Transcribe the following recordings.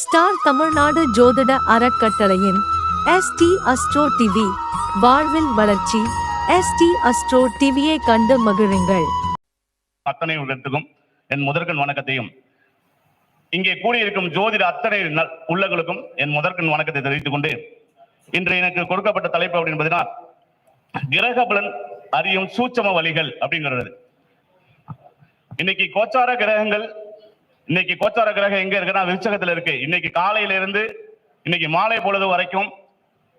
Star Tamil Nadu ஜோதிட அறக்கட்டளையின் ST astro TV வாழ்வில் வளர்ச்சி. எஸ்டி அஸ்ட்ரோ டிவியை கண்டு மகிழுங்கள். அத்தனை உள்ளத்துக்கும் என் முதற்கண் வணக்கத்தையும் இங்கே கூடியிருக்கும் ஜோதிட அத்தனை உள்ளங்களுக்கும் என் முதற்கண் வணக்கத்தை தெரிவித்துக் கொண்டு இன்று எனக்கு கொடுக்கப்பட்ட தலைப்பு அப்படின்னு பார்த்தீங்கன்னா கிரகபலன் அறியும் சூட்சம வழிகள் அப்படிங்கிறது. இன்னைக்கு கோச்சார கிரகங்கள் இன்னைக்கு கோச்சார கிரகம் எங்க இருக்குன்னா விருச்சகத்துல இருக்கு. இன்னைக்கு காலையில இருந்து இன்னைக்கு மாலை பொழுது வரைக்கும்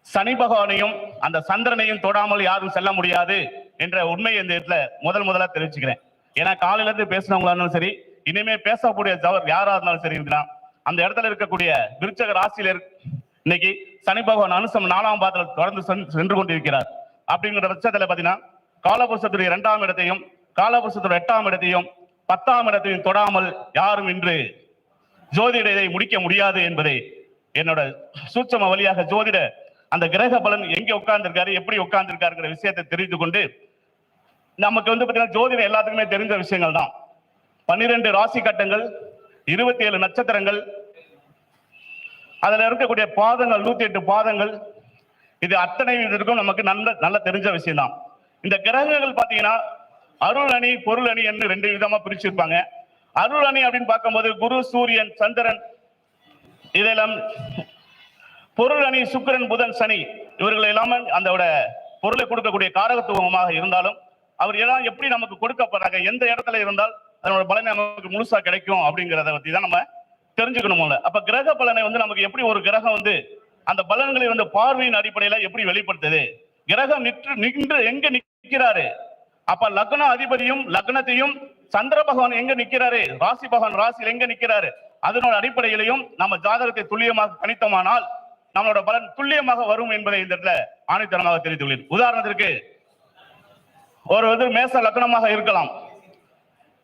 சனி பகவானையும் அந்த சந்திரனையும் தொடாமல் யாரும் செல்ல முடியாது என்ற உண்மை இந்த இடத்துல முதல் முதலா தெரிவிச்சுக்கிறேன். ஏன்னா காலையில இருந்து பேசினவங்களா இருந்தாலும் சரி இனிமே பேசக்கூடிய ஜவர் யாரா இருந்தாலும் சரி இருக்குன்னா, அந்த இடத்துல இருக்கக்கூடிய விருச்சக ராசியில இன்னைக்கு சனி பகவான் அனுசம் நாலாம் பாதத்தில் தொடர்ந்து சென்- சென்று கொண்டிருக்கிறார். அப்படிங்கிற பட்சத்துல பாத்தீங்கன்னா காலபுருஷத்துடைய இரண்டாம் இடத்தையும் காலபுருஷத்துடைய எட்டாம் இடத்தையும் பத்தாம் இடத்தையும் தொடாமல் யாரும் இன்று ஜோதிட இதை முடிக்க முடியாது என்பதை என்னோட சூட்சம வழியாக ஜோதிட அந்த கிரக பலன் எங்க உட்கார்ந்திருக்காரு எப்படி உட்கார்ந்திருக்காருங்கிற விஷயத்தை தெரிந்து கொண்டு நமக்கு வந்து பார்த்தீங்கன்னா ஜோதிடம் எல்லாத்துக்குமே தெரிஞ்ச விஷயங்கள் தான். பன்னிரெண்டு ராசி கட்டங்கள் இருபத்தி ஏழு நட்சத்திரங்கள் அதுல இருக்கக்கூடிய பாதங்கள் நூத்தி எட்டு பாதங்கள் இது அத்தனை இருக்கும் நமக்கு நல்ல நல்ல தெரிஞ்ச விஷயம் தான் இந்த கிரகங்கள் பாத்தீங்கன்னா அருள் அணி பொருள் அணி என்று ரெண்டு விதமா பிரிச்சிருப்பாங்க. அருள் அணி அப்படின்னு பார்க்கும்போது குரு சூரியன் சந்திரன் இதெல்லாம் பொருள் அணி சுக்கிரன் புதன் சனி இவர்கள் எல்லாமே அந்த பொருளை கொடுக்கக்கூடிய காரகத்துவமாக இருந்தாலும் அவர் எல்லாம் எப்படி நமக்கு கொடுக்கப்படுறாங்க எந்த இடத்துல இருந்தால் அதனோட பலனை நமக்கு முழுசா கிடைக்கும் அப்படிங்கிறத பத்தி தான் நம்ம தெரிஞ்சுக்கணும்ல அப்ப கிரக பலனை வந்து நமக்கு எப்படி ஒரு கிரகம் வந்து அந்த பலன்களை வந்து பார்வையின் அடிப்படையில எப்படி வெளிப்படுத்துது? கிரகம் நின்று நின்று எங்க நிற்கிறாரு? அப்ப லக்ன அதிபதியும் லக்னத்தையும் சந்திர பகவான் எங்க நிக்கிறாரு? ராசி பகவான் ராசியில் எங்க நிக்கிறாரு? அதனோட அடிப்படையிலையும் நம்ம ஜாதகத்தை துல்லியமாக கணித்தோமானால் நம்மளோட பலன் துல்லியமாக வரும் என்பதை இந்த இடத்துல ஆணித்தனமாக தெரிவித்துள்ளேன். உதாரணத்திற்கு ஒரு வந்து மேச லக்னமாக இருக்கலாம்.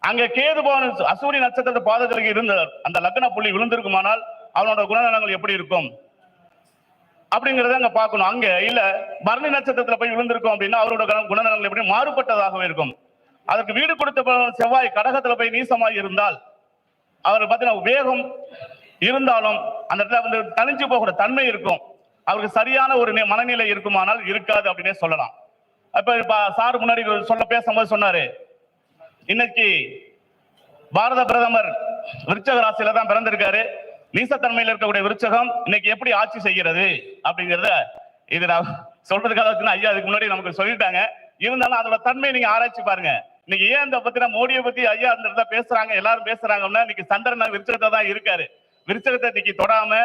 அங்க கேது பவன் அசூரி நட்சத்திர பாதத்திற்கு இருந்த அந்த லக்ன புள்ளி விழுந்திருக்குமானால் அவனோட குணநலங்கள் எப்படி இருக்கும்? அப்படிங்கறத அங்க பார்க்கணும். அங்க இல்ல பரணி நட்சத்திரத்துல போய் விழுந்திருக்கும் அப்படின்னா அவரோட குணநலங்கள் எப்படி மாறுபட்டதாகவே இருக்கும். அதற்கு வீடு கொடுத்த செவ்வாய் கடகத்துல போய் நீசமாய் இருந்தால் அவர் பார்த்தீங்கன்னா வேகம் இருந்தாலும் அந்த இடத்துல வந்து தனிஞ்சு போகக்கூடிய தன்மை இருக்கும். அவருக்கு சரியான ஒரு நி- மனநிலை இருக்குமானால் இருக்காது அப்படின்னே சொல்லலாம். அப்ப இப்ப சார் முன்னாடி சொல்ல பேசும்போது சொன்னாரு இன்னைக்கு பாரத பிரதமர் விருச்சக ராசியில தான் பிறந்திருக்காரு. நீசத்தன்மையில் இருக்கக்கூடிய விருச்சகம் இன்னைக்கு எப்படி ஆட்சி செய்கிறது அப்படிங்கறத இது நான் சொல்றதுக்காக ஐயா அதுக்கு முன்னாடி நமக்கு சொல்லிட்டாங்க. இருந்தாலும் அதோட தன்மையை நீங்க ஆராய்ச்சி பாருங்க. இன்னைக்கு ஏன் இந்த பத்தின மோடியை பத்தி ஐயா அந்த இடத்துல பேசுறாங்க எல்லாரும் பேசுறாங்கன்னா இன்னைக்கு சந்திரன் விருச்சகத்தை தான் இருக்காரு. விருச்சகத்தை இன்னைக்கு தொடாம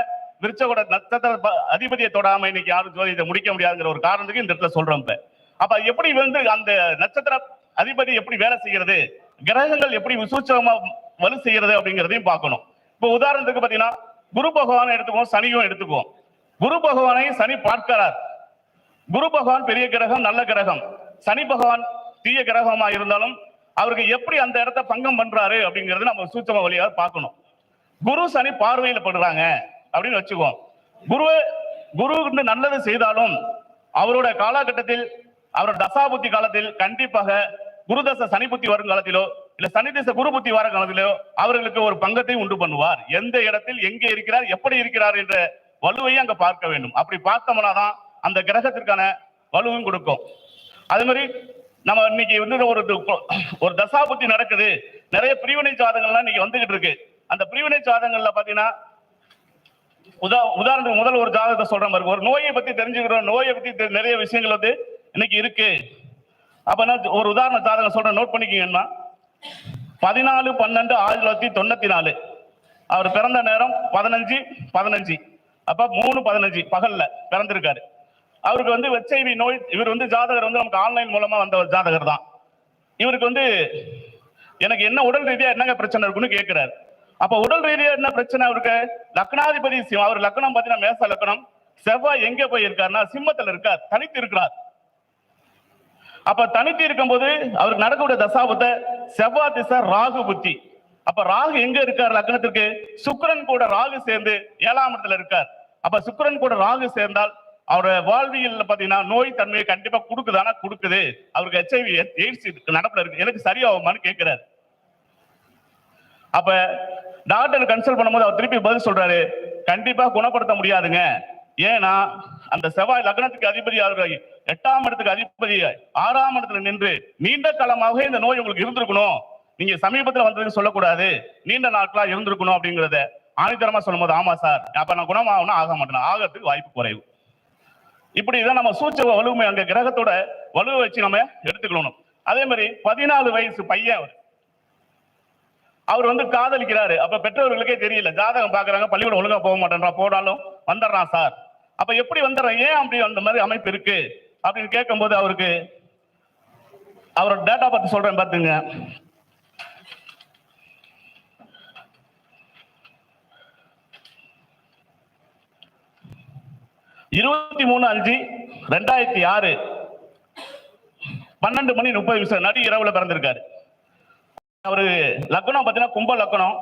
விருச்சகோட நட்சத்திர அதிபதியை தொடாம இன்னைக்கு யாரும் ஜோதியத்தை முடிக்க முடியாதுங்கிற ஒரு காரணத்துக்கு இந்த இடத்துல சொல்றோம் இப்ப. அப்ப எப்படி வந்து அந்த நட்சத்திர அதிபதி எப்படி வேலை செய்கிறது கிரகங்கள் எப்படி விசூச்சகமா வலு செய்கிறது அப்படிங்கிறதையும் பார்க்கணும். இப்போ உதாரணத்துக்கு பாத்தீங்கன்னா குரு பகவானை எடுத்துக்குவோம் சனியும் எடுத்துக்குவோம். குரு பகவானை சனி பார்க்கிறார். குரு பகவான் பெரிய கிரகம் நல்ல கிரகம். சனி பகவான் தீய கிரகமா இருந்தாலும் அவருக்கு எப்படி அந்த இடத்த பங்கம் பண்றாரு அப்படிங்கிறது நம்ம சூச்சம வழியாக பார்க்கணும். குரு சனி பார்வையில படுறாங்க அப்படின்னு வச்சுக்குவோம். குரு குரு நல்லது செய்தாலும் அவரோட காலகட்டத்தில் அவரோட தசாபுத்தி காலத்தில் கண்டிப்பாக குருதச சனி புத்தி வரும் காலத்திலோ இல்ல சன்னிதேச திசை குரு புத்தி வர காலத்திலோ அவர்களுக்கு ஒரு பங்கத்தை உண்டு பண்ணுவார். எந்த இடத்தில் எங்கே இருக்கிறார் எப்படி இருக்கிறார் என்ற வலுவையும் அங்க பார்க்க வேண்டும். அப்படி பார்த்தோம்னா தான் அந்த கிரகத்திற்கான வலுவும் கொடுக்கும். அதே மாதிரி நம்ம இன்னைக்கு வந்து ஒரு ஒரு தசாபுத்தி நடக்குது. நிறைய பிரிவினை சாதங்கள்லாம் இன்னைக்கு வந்துகிட்டு இருக்கு. அந்த பிரிவினை சாதங்கள்ல பாத்தீங்கன்னா உதா உதாரணத்துக்கு முதல் ஒரு ஜாதகத்தை சொல்ற மாதிரி ஒரு நோயை பத்தி தெரிஞ்சுக்கிறோம். நோயை பத்தி நிறைய விஷயங்கள் வந்து இன்னைக்கு இருக்கு. அப்ப நான் ஒரு உதாரண ஜாதகம் சொல்றேன். நோட் பண்ணிக்கீங்கன்னா பதினாலு பன்னெண்டு ஆயிரத்தி தொள்ளாயிரத்தி தொண்ணூத்தி நாலு. அவர் பிறந்த நேரம் பதினஞ்சு பதினஞ்சு. அப்ப மூணு பதினஞ்சு. பகல்ல பிறந்திருக்காரு. அவருக்கு வந்து வெச்சைவி நோய் இவர் வந்து ஜாதகர் வந்து நமக்கு ஆன்லைன் மூலமா வந்த ஒரு ஜாதகர் தான். இவருக்கு வந்து எனக்கு என்ன உடல் ரீதியா என்னங்க பிரச்சனை இருக்குன்னு கேட்கிறாரு அப்ப உடல் ரீதியா என்ன பிரச்சனை அவருக்கு? லக்னாதிபதி சிவம் அவர் லக்னம் பாத்தீங்கன்னா மேச லக்னம். செவ்வாய் எங்க போய் இருக்காருன்னா சிம்மத்துல இருக்கார் தனித்து இருக்கிறார். அப்ப தனித்து இருக்கும்போது அவருக்கு நடக்கக்கூடிய தசாபத்தை செவ்வாய் திசை ராகு புத்தி. அப்ப ராகு எங்க இருக்கார் லக்னத்திற்கு? சுக்கரன் கூட ராகு சேர்ந்து ஏழாம் இடத்துல இருக்கார். அப்ப சுக்கிரன் கூட ராகு சேர்ந்தால் அவரோட வாழ்வியல் பாத்தீங்கன்னா நோய் தன்மையை கண்டிப்பா கொடுக்குதானா கொடுக்குது. அவருக்கு ஹெச்ஐவி எய்ட்ஸ் நடப்புல இருக்கு. எனக்கு சரியாகுமான்னு கேட்கிறாரு அப்ப டாக்டர் கன்சல்ட் பண்ணும்போது அவர் திருப்பி பதில் சொல்றாரு. கண்டிப்பா குணப்படுத்த முடியாதுங்க. ஏன்னா அந்த செவ்வாய் லக்னத்துக்கு அதிபதி அவர் எட்டாம் இடத்துக்கு அதிபதி ஆறாம் இடத்துல நின்று நீண்ட காலமாக இந்த நோய் உங்களுக்கு இருந்திருக்கணும். நீங்க சமீபத்துல வந்ததுன்னு சொல்லக்கூடாது. நீண்ட நாட்களா இருந்திருக்கணும் அப்படிங்கறத ஆணித்தரமா சொல்லும்போது ஆமா சார் அப்ப நான் குணமாகணும் ஆக மாட்டேன். ஆகிறதுக்கு வாய்ப்பு குறைவு. இப்படி இதான் நம்ம சூச்ச வலுமை அங்க கிரகத்தோட வலுவை வச்சு நம்ம எடுத்துக்கணும். அதே மாதிரி பதினாலு வயசு பையன் அவர். அவர் வந்து காதலிக்கிறாரு. அப்ப பெற்றோர்களுக்கே தெரியல. ஜாதகம் பாக்குறாங்க பள்ளிக்கூடம் ஒழுங்கா போக மாட்டேன்றான். போனாலும் வந்துடுறான் சார். அப்ப எப்படி வந்துடுறேன் ஏன் அப்படி அந்த மாதிரி அமைப்பு இருக்கு? அப்படின்னு கேட்கும்போது அவருக்கு அவரோட டேட்டா பத்தி சொல்றேன் பாத்துங்க இருபத்தி மூணு அஞ்சு ரெண்டாயிரத்தி ஆறு பன்னெண்டு மணி முப்பது நிமிஷம் நடி இரவுல பிறந்திருக்காரு. அவரு லக்னம் பார்த்தீங்கன்னா கும்ப லக்னம்.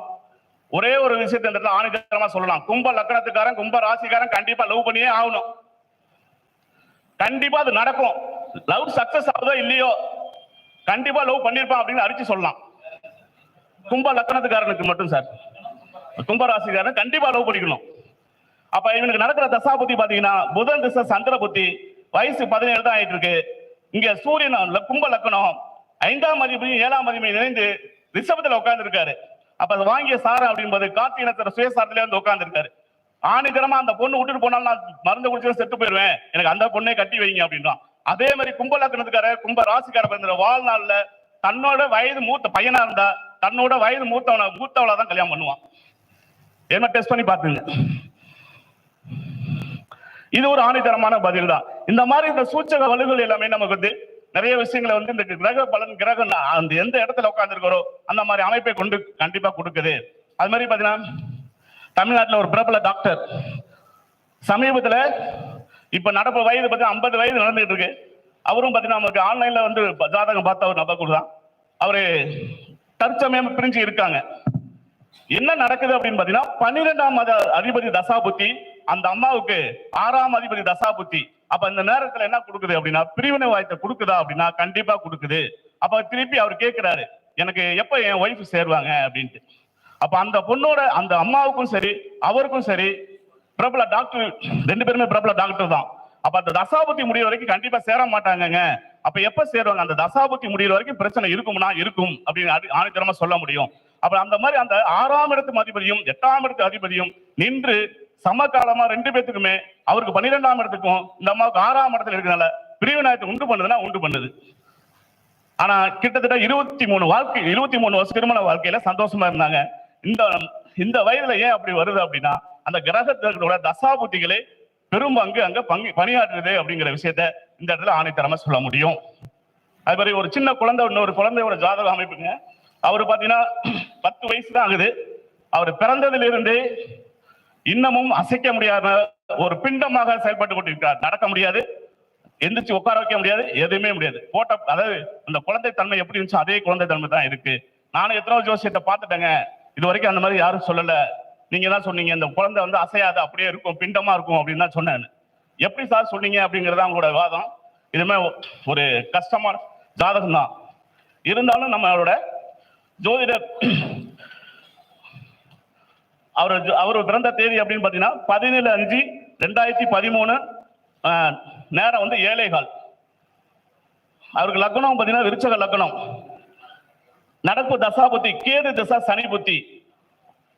ஒரே ஒரு விஷயத்தை இந்த ஆணித்தரமா சொல்லலாம். கும்ப லக்னத்துக்காரன் கும்ப ராசிக்காரன் கண்டிப்பா லவ் பண்ணியே ஆகணும். கண்டிப்பா அது நடக்கும். லவ் சக்சஸ் ஆகுதோ இல்லையோ கண்டிப்பா லவ் பண்ணிருப்பான் அப்படின்னு அரிச்சு சொல்லலாம். கும்ப லக்னத்துக்காரனுக்கு மட்டும் சார் கும்ப ராசிக்காரன் கண்டிப்பா லவ் பண்ணிக்கணும். அப்ப இவனுக்கு நடக்கிற தசா புத்தி பாத்தீங்கன்னா புதன் திசை சந்திர புத்தி வயசு பதினேழு தான் ஆயிட்டு இருக்கு இங்க சூரியன் கும்ப லக்கணம் ஐந்தாம் அதிபதி ஏழாம் அதிபதி இணைந்து ரிஷபத்துல உட்கார்ந்து இருக்காரு அப்ப அது வாங்கிய சாரம் அப்படின்பது கார்த்திகனத்தோட சுயசாரத்திலே வந்து உட்காந்துருக்காரு இருக்காரு அந்த பொண்ணு விட்டுட்டு போனாலும் நான் மருந்து குடிச்சு செத்து போயிருவேன் எனக்கு அந்த பொண்ணே கட்டி வைங்க அப்படின்றான். அதே மாதிரி கும்பலாக்கணத்துக்கார கும்ப ராசிக்கார பிறந்த வாழ்நாள்ல தன்னோட வயது மூத்த பையனா இருந்தா தன்னோட வயது மூத்தவனை மூத்தவளா தான் கல்யாணம் பண்ணுவான். என்ன டெஸ்ட் பண்ணி பாத்துங்க இது ஒரு ஆணித்தரமான பதில் தான் இந்த மாதிரி இந்த சூச்சக வலுகள் எல்லாமே நமக்கு வந்து நிறைய விஷயங்களை வந்து இந்த கிரக பலன் கிரகம் அந்த எந்த இடத்துல உட்கார்ந்துருக்கிறோ அந்த மாதிரி அமைப்பை கொண்டு கண்டிப்பா கொடுக்குது. அது மாதிரி பாத்தீங்கன்னா தமிழ்நாட்டில் ஒரு பிரபல டாக்டர் சமீபத்துல இப்ப நடப்பு வயது பத்தி ஐம்பது வயது நடந்துட்டு இருக்கு. அவரும் பாத்தீங்கன்னா நமக்கு ஆன்லைன்ல வந்து ஜாதகம் பார்த்த ஒரு நபர் தான். அவரு தற்சமயம் பிரிஞ்சு இருக்காங்க. என்ன நடக்குது அப்படின்னு பாத்தீங்கன்னா பன்னிரெண்டாம் அதிபதி தசாபுத்தி அந்த அம்மாவுக்கு ஆறாம் அதிபதி தசாபுத்தி அப்ப இந்த நேரத்துல என்ன கொடுக்குது அப்படின்னா பிரிவினை வாய்த்தை கொடுக்குதா அப்படின்னா கண்டிப்பா கொடுக்குது. அப்ப திருப்பி அவர் கேட்கிறாரு எனக்கு எப்ப என் ஒய்ஃப் சேருவாங்க அப்படின்ட்டு. அப்ப அந்த பொண்ணோட அந்த அம்மாவுக்கும் சரி அவருக்கும் சரி பிரபல டாக்டர் ரெண்டு பேருமே பிரபல டாக்டர் தான். அப்ப அந்த தசாபுத்தி முடிய வரைக்கும் கண்டிப்பா சேர மாட்டாங்கங்க. அப்ப எப்ப சேருவாங்க? அந்த தசாபுத்தி முடியிற வரைக்கும் பிரச்சனை இருக்கும்னா இருக்கும் அப்படின்னு ஆணித்தரமா சொல்ல முடியும். அப்ப அந்த மாதிரி அந்த ஆறாம் இடத்து அதிபதியும் எட்டாம் இடத்து அதிபதியும் நின்று சமகாலமா ரெண்டு பேத்துக்குமே அவருக்கு பன்னிரெண்டாம் இடத்துக்கும் இந்த அம்மாவுக்கு ஆறாம் இடத்துல இருக்கிறனால பிரிவினாயத்தை உண்டு பண்ணுதுன்னா உண்டு பண்ணுது. ஆனா கிட்டத்தட்ட இருபத்தி மூணு வாழ்க்கை இருபத்தி மூணு வருஷம் திருமண வாழ்க்கையில சந்தோஷமா இருந்தாங்க. இந்த இந்த வயதுல ஏன் அப்படி வருது அப்படின்னா அந்த கிரகத்தோட தசாபுத்திகளே பெரும் பங்கு அங்க பங்கு பணியாற்றுது அப்படிங்கிற விஷயத்த இந்த இடத்துல ஆணைத்தரமா சொல்ல முடியும். அது மாதிரி ஒரு சின்ன குழந்தை இன்னொரு குழந்தையோட ஜாதக அமைப்புங்க. அவர் பாத்தீங்கன்னா பத்து வயசு தான் ஆகுது. அவர் பிறந்ததிலிருந்து இன்னமும் அசைக்க முடியாத ஒரு பிண்டமாக செயல்பட்டு கொண்டிருக்கிறார். நடக்க முடியாது. எந்திரிச்சு உட்கார வைக்க முடியாது. எதுவுமே முடியாது. போட்ட அதாவது அந்த குழந்தை தன்மை எப்படி இருந்துச்சோ அதே குழந்தை தன்மை தான் இருக்கு. நானும் எத்தனை ஜோசியத்தை பார்த்துட்டேங்க. இது வரைக்கும் அந்த மாதிரி யாரும் சொல்லல. நீங்க தான் சொன்னீங்க இந்த குழந்தை வந்து அசையாது அப்படியே இருக்கும் பிண்டமா இருக்கும் அப்படின்னு தான் சொன்னேன். எப்படி சார் சொன்னீங்க அப்படிங்கிறது தான் உங்களோட வாதம் இதுமே ஒரு கஷ்டமான ஜாதகம் தான் இருந்தாலும் நம்மளோட ஜோதிடர் அவர் அவர் பிறந்த தேதி அப்படின்னு பார்த்தீங்கன்னா பதினேழு அஞ்சு ரெண்டாயிரத்தி பதிமூணு நேரம் வந்து ஏழைகால் அவருக்கு லக்னம் பார்த்தீங்கன்னா விருச்சக லக்னம். நடப்பு தசாபுத்தி கேது தசா சனி புத்தி.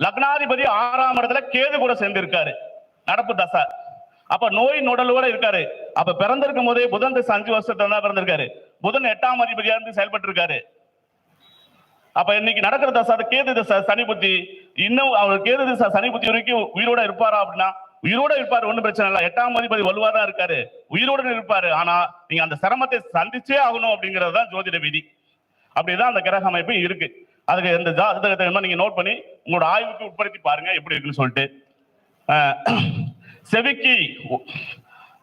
லக்னாதிபதி ஆறாம் இடத்துல கேது கூட சேர்ந்திருக்காரு. நடப்பு தசா. அப்ப நோய் நுடலோட இருக்காரு. அப்ப பிறந்திருக்கும் போதே புதன் தசை அஞ்சு வருஷத்துல தான் பிறந்திருக்காரு. புதன் எட்டாம் அதிபதியா இருந்து செயல்பட்டு இருக்காரு அப்ப இன்னைக்கு நடக்கிற தசை அது கேது தசை சனி புத்தி. இன்னும் அவர் கேது தசை சனி புத்தி வரைக்கும் உயிரோட இருப்பாரா அப்படின்னா உயிரோட இருப்பாரு ஒண்ணும் பிரச்சனை இல்லை. எட்டாம் அதிபதி வலுவா தான் இருக்காரு. உயிரோட இருப்பாரு. ஆனா நீங்க அந்த சிரமத்தை சந்திச்சே ஆகணும் அப்படிங்கிறது தான் ஜோதிட விதி. அப்படிதான் அந்த கிரக அமைப்பு இருக்கு. அதுக்கு இந்த ஜாதகத்தை நீங்க நோட் பண்ணி உங்களோட ஆய்வுக்கு உட்படுத்தி பாருங்க எப்படி இருக்குன்னு சொல்லிட்டு. செவிக்கு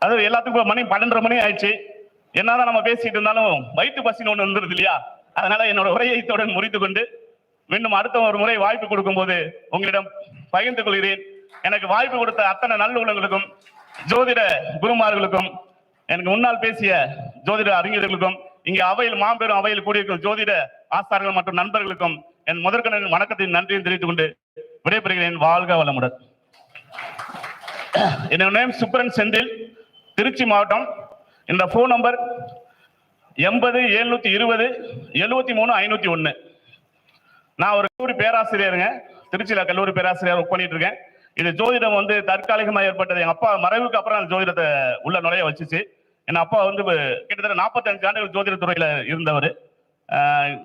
அது எல்லாத்துக்கும் மணி பன்னெண்டரை மணி ஆயிடுச்சு. என்னதான் நம்ம பேசிட்டு இருந்தாலும் வயிற்று பசின்னு ஒண்ணு வந்துருது இல்லையா? அதனால என்னோட உரையை தொடர்ந்து முறித்து கொண்டு மீண்டும் அடுத்த ஒரு முறை வாய்ப்பு கொடுக்கும்போது உங்களிடம் பகிர்ந்து கொள்கிறேன். எனக்கு வாய்ப்பு கொடுத்த அத்தனை நல்லுள்ளங்களுக்கும் ஜோதிட குருமார்களுக்கும் எனக்கு முன்னால் பேசிய ஜோதிட அறிஞர்களுக்கும் இங்கே அவையில் மாம்பெரும் அவையில் கூடியிருக்கும் ஜோதிட ஆசார்கள் மற்றும் நண்பர்களுக்கும் என் முதற்கன வணக்கத்தின் நன்றியும் தெரிவித்துக் கொண்டு விடைபெறுகிறேன். வாழ்க வளமுடன். என்னோட நேம் சுப்ரன் செந்தில் திருச்சி மாவட்டம். இந்த ஃபோன் நம்பர் எண்பது எழுநூத்தி இருபது எழுபத்தி மூணு ஐநூத்தி ஒன்று நான் ஒரு கல்லூரி பேராசிரியருங்க. திருச்சியில கல்லூரி பேராசிரியர் ஒர்க் பண்ணிட்டு இருக்கேன். இது ஜோதிடம் வந்து தற்காலிகமாக ஏற்பட்டது. எங்க அப்பா மறைவுக்கு அப்புறம் அந்த ஜோதிடத்தை உள்ள நுழைய வச்சுச்சு. என் அப்பா வந்து கிட்டத்தட்ட நாற்பத்தஞ்சு ஆண்டுகள் ஜோதிட துறையில இருந்தவர்.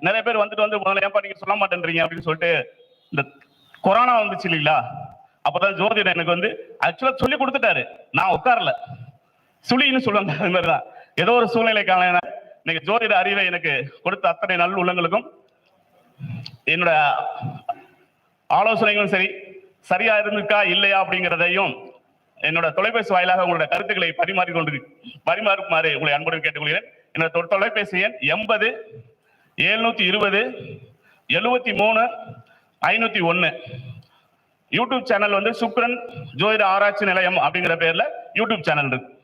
நிறைய பேர் வந்துட்டு வந்து முதல்ல ஏன்பா நீங்க சொல்ல மாட்டேன்றீங்க? அப்படின்னு சொல்லிட்டு இந்த கொரோனா வந்துச்சு இல்லைங்களா? அப்பதான் ஜோதிடம் எனக்கு வந்து ஆக்சுவலா சொல்லி கொடுத்துட்டாரு. நான் உட்காரல. சுழின்னு சொல்லுவாங்க அது மாதிரிதான் ஏதோ ஒரு சூழ்நிலை காரணம் இன்னைக்கு ஜோதிட அறிவை எனக்கு கொடுத்த அத்தனை நல்ல உள்ளங்களுக்கும் என்னோட ஆலோசனைகளும் சரி சரியா இருந்திருக்கா இல்லையா அப்படிங்கிறதையும் என்னோட தொலைபேசி வாயிலாக உங்களோட கருத்துக்களை பரிமாறிக்கொண்டு பரிமாறுமாறு உங்களை அன்புடன் கேட்டுக்கொள்கிறேன். என்னோட தொ- தொலைபேசி எண் எண்பது எழுநூத்தி இருபது எழுபத்தி மூணு ஐநூத்தி ஒன்னு. யூடியூப் சேனல் வந்து சுக்ரன் ஜோதிட ஆராய்ச்சி நிலையம் அப்படிங்கிற பேர்ல யூடியூப் சேனல் இருக்கு.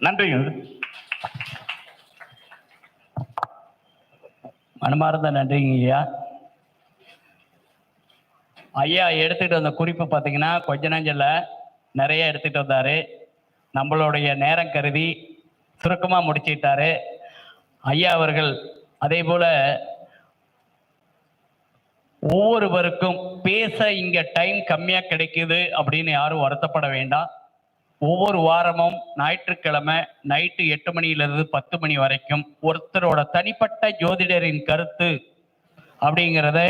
நன்றிங்க. மனமார்ந்த நன்றிங்க ஐயா. ஐயா எடுத்துக்கிட்டு வந்த குறிப்பு பார்த்தீங்கன்னா கொஞ்ச நஞ்சல்ல நிறைய எடுத்துகிட்டு வந்தார். நம்மளுடைய நேரம் கருதி சுருக்கமாக முடிச்சுட்டாரு ஐயா அவர்கள் அதே போல் ஒவ்வொருவருக்கும் பேச இங்கே டைம் கம்மியாக கிடைக்குது அப்படின்னு யாரும் வருத்தப்பட வேண்டாம். ஒவ்வொரு வாரமும் ஞாயிற்றுக்கிழமை நைட்டு எட்டு மணியிலிருந்து பத்து மணி வரைக்கும் ஒருத்தரோட தனிப்பட்ட ஜோதிடரின் கருத்து அப்படிங்கிறத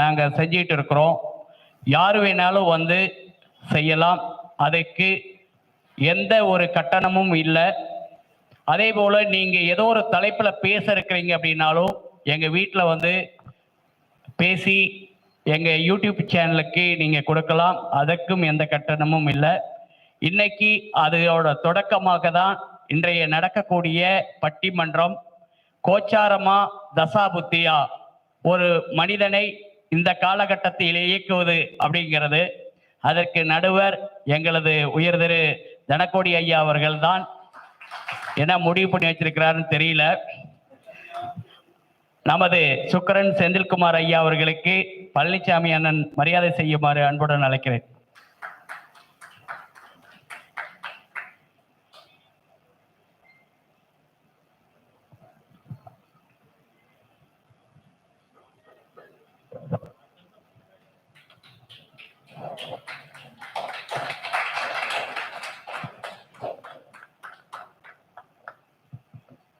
நாங்கள் செஞ்சிட்டு இருக்கிறோம். யார் வேணாலும் வந்து செய்யலாம். அதுக்கு எந்த ஒரு கட்டணமும் இல்லை. அதே போல் நீங்கள் ஏதோ ஒரு தலைப்பில் பேச இருக்கிறீங்க அப்படின்னாலும் எங்கள் வீட்டில் வந்து பேசி எங்கள் யூடியூப் சேனலுக்கு நீங்கள் கொடுக்கலாம். அதற்கும் எந்த கட்டணமும் இல்லை. இன்னைக்கு அதோட தொடக்கமாக தான் இன்றைய நடக்கக்கூடிய பட்டிமன்றம் கோச்சாரமா தசாபுத்தியா. ஒரு மனிதனை இந்த காலகட்டத்தில் இயக்குவது அப்படிங்கிறது. அதற்கு நடுவர் எங்களது உயர்திரு தனக்கோடி ஐயா அவர்கள்தான். என்ன முடிவு பண்ணி வச்சிருக்கிறாருன்னு தெரியல. நமது சுக்கரன் செந்தில்குமார் ஐயா அவர்களுக்கு பழனிசாமி அண்ணன் மரியாதை செய்யுமாறு அன்புடன் அழைக்கிறேன்.